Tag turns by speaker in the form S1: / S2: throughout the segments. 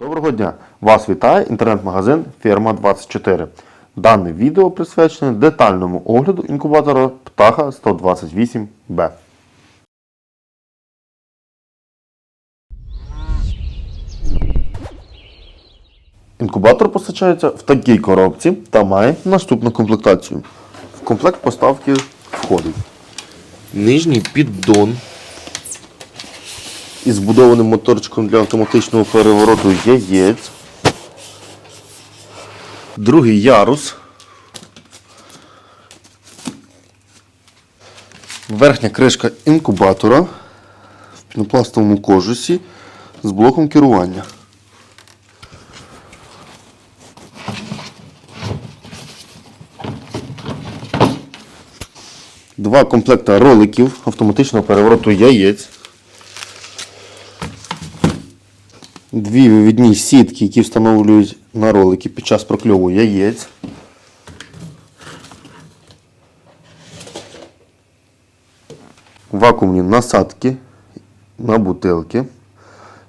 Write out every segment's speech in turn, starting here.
S1: Доброго дня! Вас вітає інтернет-магазин Ферма 24. Дане відео присвячене детальному огляду інкубатора Птаха 128Б. Інкубатор постачається в такій коробці та має наступну комплектацію. В комплект поставки входить нижній піддон із збудованим моторчиком для автоматичного перевороту яєць. Другий ярус. Верхня кришка інкубатора в пінопластовому кожусі з блоком керування. Два комплекта роликів автоматичного перевороту яєць. Дві вивідні сітки, які встановлюють на ролики під час прокльову яєць. Вакуумні насадки на бутилки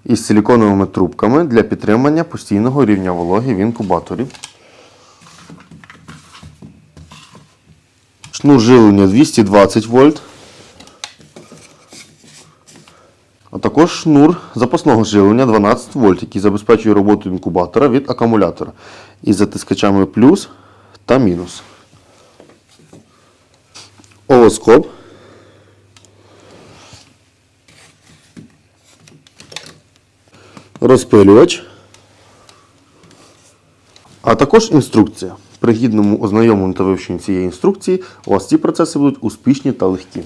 S1: із силіконовими трубками для підтримання постійного рівня вологи в інкубаторі. Шнур живлення 220 вольт. А також шнур запасного живлення 12 вольт, який забезпечує роботу інкубатора від акумулятора із затискачами плюс та мінус. Овоскоп. Розпилювач. А також інструкція. При гідному ознайомленні та вивченні цієї інструкції у вас ці процеси будуть успішні та легкі.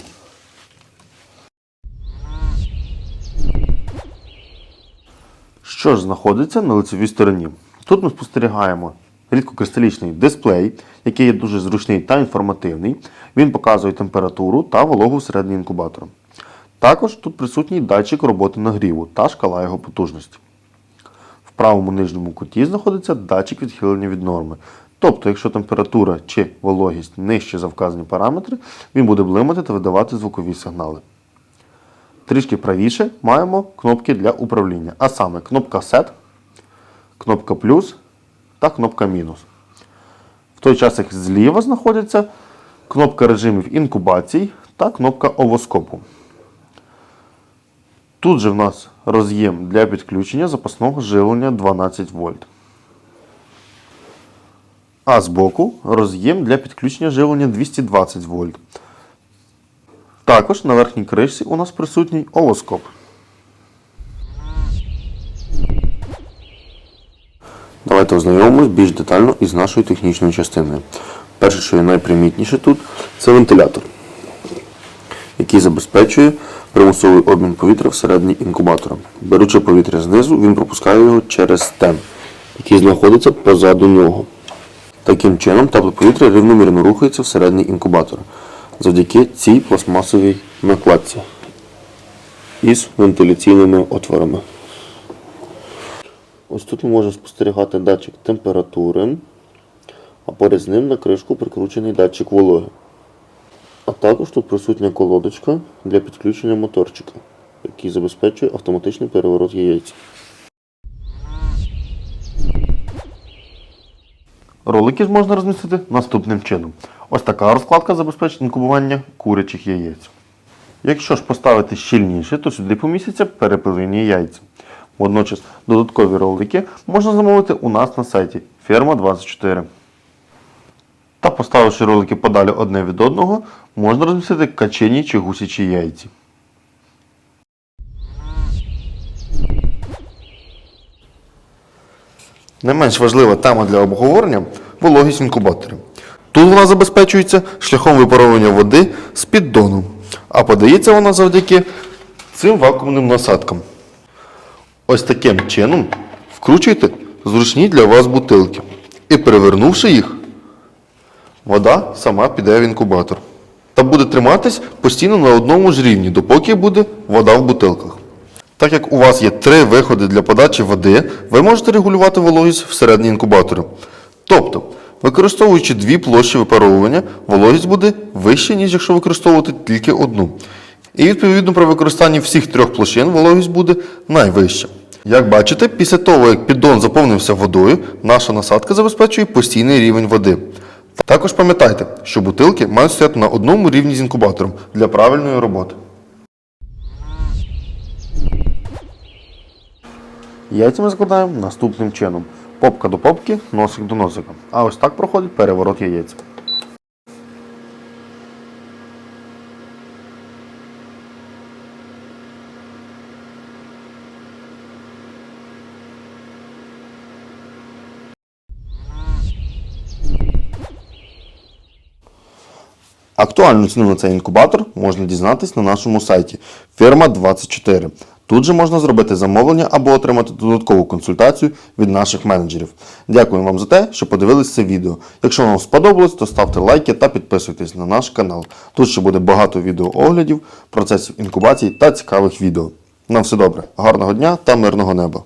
S1: Що ж знаходиться на лицевій стороні? Тут ми спостерігаємо рідкокристалічний дисплей, який є дуже зручний та інформативний. Він показує температуру та вологу всередині інкубатора. Також тут присутній датчик роботи нагріву та шкала його потужності. В правому нижньому куті знаходиться датчик відхилення від норми. Тобто, якщо температура чи вологість нижче за вказані параметри, він буде блимати та видавати звукові сигнали. Трішки правіше маємо кнопки для управління, а саме кнопка Set, кнопка плюс та кнопка мінус. В той час, як зліва знаходиться кнопка режимів інкубацій та кнопка овоскопу. Тут же в нас роз'єм для підключення запасного живлення 12 вольт. А збоку роз'єм для підключення живлення 220 вольт. Також на верхній кришці у нас присутній овоскоп. Давайте ознайомимось більш детально із нашою технічною частиною. Перше, що є найпримітніше тут, це вентилятор, який забезпечує примусовий обмін повітря всередині інкубатора. Беручи повітря знизу, він пропускає його через стем, який знаходиться позаду нього. Таким чином, тепле повітря рівномірно рухається всередині інкубатора завдяки цій пластмасовій накладці із вентиляційними отворами. Ось тут ми можемо спостерігати датчик температури, а поряд з ним на кришку прикручений датчик вологи. А також тут присутня колодочка для підключення моторчика, який забезпечує автоматичний переворот яєць. Ролики ж можна розмістити наступним чином. Ось така розкладка забезпечить інкубування курячих яєць. Якщо ж поставити щільніше, то сюди помістяться перепилені яйця. Водночас додаткові ролики можна замовити у нас на сайті Ферма24. Та поставивши ролики подалі одне від одного, можна розмістити качені чи гусячі яйці. Не менш важлива тема для обговорення вологість інкубаторів. Тут вона забезпечується шляхом випаровування води з піддону, а подається вона завдяки цим вакуумним насадкам. Ось таким чином вкручуйте зручні для вас бутилки. І перевернувши їх, вода сама піде в інкубатор. Та буде триматись постійно на одному ж рівні, допоки буде вода в бутилках. Так як у вас є три виходи для подачі води, ви можете регулювати вологість всередині інкубатора. Тобто, використовуючи дві площі випаровування, вологість буде вища, ніж якщо використовувати тільки одну. І відповідно при використанні всіх трьох площин вологість буде найвища. Як бачите, після того, як піддон заповнився водою, наша насадка забезпечує постійний рівень води. Також пам'ятайте, що бутилки мають стояти на одному рівні з інкубатором для правильної роботи. Яйця ми закладаємо наступним чином. Попка до попки, носик до носика. А ось так проходить переворот яєць. Актуальну ціну на цей інкубатор можна дізнатись на нашому сайті Фірма 24. Тут же можна зробити замовлення або отримати додаткову консультацію від наших менеджерів. Дякую вам за те, що подивились це відео. Якщо вам сподобалось, то ставте лайки та підписуйтесь на наш канал. Тут ще буде багато відеооглядів, процесів інкубації та цікавих відео. На все добре, гарного дня та мирного неба!